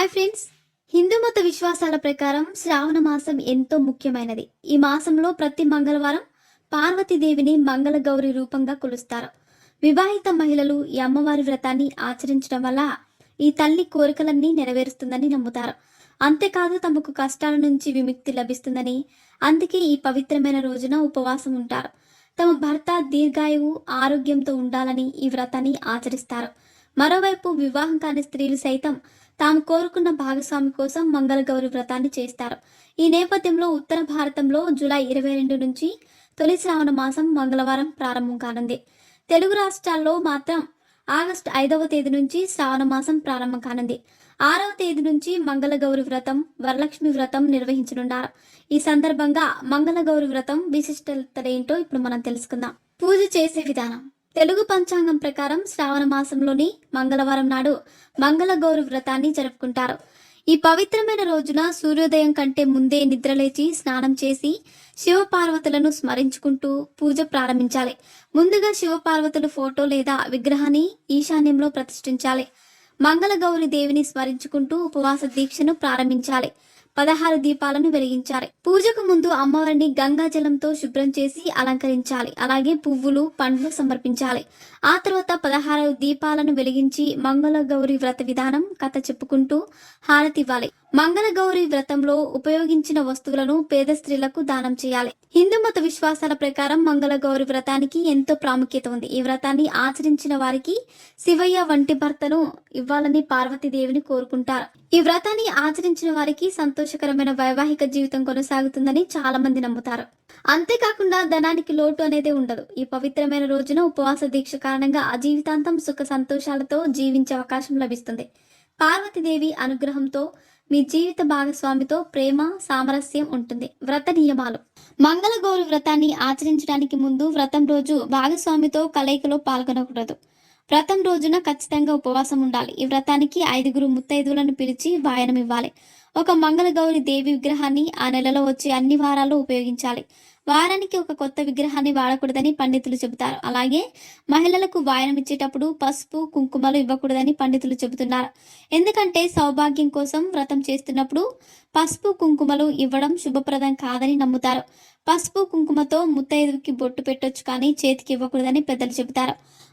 Hi friends Hindu మత విశ్వాసాల ప్రకారం శ్రావణ మాసం ఎంతో ముఖ్యమైనది. ఈ మాసంలో ప్రతి మంగళవారం పార్వతీదేవిని మంగళ గౌరి రూపంగా కొలుస్తారు. వివాహిత మహిళలు ఈ అమ్మవారి వ్రతాన్ని ఆచరించడం వల్ల ఈ తల్లి కోరికలన్నీ నెరవేరుస్తుందని నమ్ముతారు. అంతేకాదు తమకు కష్టాల నుంచి విముక్తి లభిస్తుందని అందుకే ఈ పవిత్రమైన రోజున ఉపవాసం ఉంటారు. తమ భర్త దీర్ఘాయువు ఆరోగ్యంతో ఉండాలని ఈ వ్రతాన్ని ఆచరిస్తారు. మరోవైపు వివాహం కాని స్త్రీలు సైతం తాము కోరుకున్న భాగస్వామి కోసం మంగళగౌరి వ్రతాన్ని చేస్తారు. ఈ నేపథ్యంలో ఉత్తర భారతంలో జూలై ఇరవై రెండు నుంచి తొలి శ్రావణ మాసం మంగళవారం ప్రారంభం కానుంది. తెలుగు రాష్ట్రాల్లో మాత్రం ఆగస్టు ఐదవ తేదీ నుంచి శ్రావణ మాసం ప్రారంభం కానుంది. ఆరవ తేదీ నుంచి మంగళగౌరి వ్రతం వరలక్ష్మి వ్రతం నిర్వహించనున్నారు. ఈ సందర్భంగా మంగళగౌరి వ్రతం విశిష్టతలేంటో ఇప్పుడు మనం తెలుసుకుందాం. పూజ చేసే విధానం. తెలుగు పంచాంగం ప్రకారం శ్రావణ మాసంలోని మంగళవారం నాడు మంగళగౌరి వ్రతాన్ని జరుపుకుంటారు. ఈ పవిత్రమైన రోజున సూర్యోదయం కంటే ముందే నిద్రలేచి స్నానం చేసి శివపార్వతులను స్మరించుకుంటూ పూజ ప్రారంభించాలి. ముందుగా శివపార్వతుల ఫోటో లేదా విగ్రహాన్ని ఈశాన్యంలో ప్రతిష్ఠించాలి. మంగళగౌరి దేవిని స్మరించుకుంటూ ఉపవాస దీక్షను ప్రారంభించాలి. పదహారు దీపాలను వెలిగించాలి. పూజకు ముందు అమ్మవారిని గంగా జలంతో శుభ్రం చేసి అలంకరించాలి. అలాగే పువ్వులు పండ్లు సమర్పించాలి. ఆ తర్వాత పదహారు దీపాలను వెలిగించి మంగళ గౌరి వ్రత విధానం కథ చెప్పుకుంటూ హారతి ఇవ్వాలి మంగళ గౌరి వ్రతంలో ఉపయోగించిన వస్తువులను పేద స్త్రీలకు దానం చేయాలి. హిందూ మత విశ్వాసాల ప్రకారం మంగళ గౌరి వ్రతానికి ఎంతో ప్రాముఖ్యత ఉంది. ఈ వ్రతాన్ని ఆచరించిన వారికి శివయ్య వంటి భర్తను ఇవ్వాలని పార్వతీదేవిని కోరుకుంటారు. ఈ వ్రతాన్ని ఆచరించిన వారికి సంతోషకరమైన వైవాహిక జీవితం కొనసాగుతుందని చాలా మంది నమ్ముతారు. అంతేకాకుండా ధనానికి లోటు అనేది ఉండదు. ఈ పవిత్రమైన రోజున ఉపవాస దీక్ష కారణంగా ఆ జీవితాంతం సుఖ సంతోషాలతో జీవించే అవకాశం లభిస్తుంది. పార్వతీదేవి అనుగ్రహంతో మీ జీవిత భాగస్వామితో ప్రేమ సామరస్యం ఉంటుంది. వ్రత నియమాలు. మంగళగౌరి వ్రతాన్ని ఆచరించడానికి ముందు వ్రతం రోజు భాగస్వామితో కలయికలో పాల్గొనకూడదు. వ్రతం రోజున ఖచ్చితంగా ఉపవాసం ఉండాలి. ఈ వ్రతానికి ఐదుగురు ముత్తైదువులను పిలిచి వాయనం ఇవ్వాలి. ఒక మంగళగౌరి దేవి విగ్రహాన్ని ఆ నెలలో వచ్చే అన్ని వారాల్లో ఉపయోగించాలి. వారానికి ఒక కొత్త విగ్రహాన్ని వాడకూడదని పండితులు చెబుతారు. అలాగే మహిళలకు వాయనం ఇచ్చేటప్పుడు పసుపు కుంకుమలు ఇవ్వకూడదని పండితులు చెబుతున్నారు. ఎందుకంటే సౌభాగ్యం కోసం వ్రతం చేస్తున్నప్పుడు పసుపు కుంకుమలు ఇవ్వడం శుభప్రదం కాదని నమ్ముతారు. పసుపు కుంకుమతో ముత్తైదువుకి బొట్టు పెట్టొచ్చు కానీ చేతికి ఇవ్వకూడదని పెద్దలు చెబుతారు.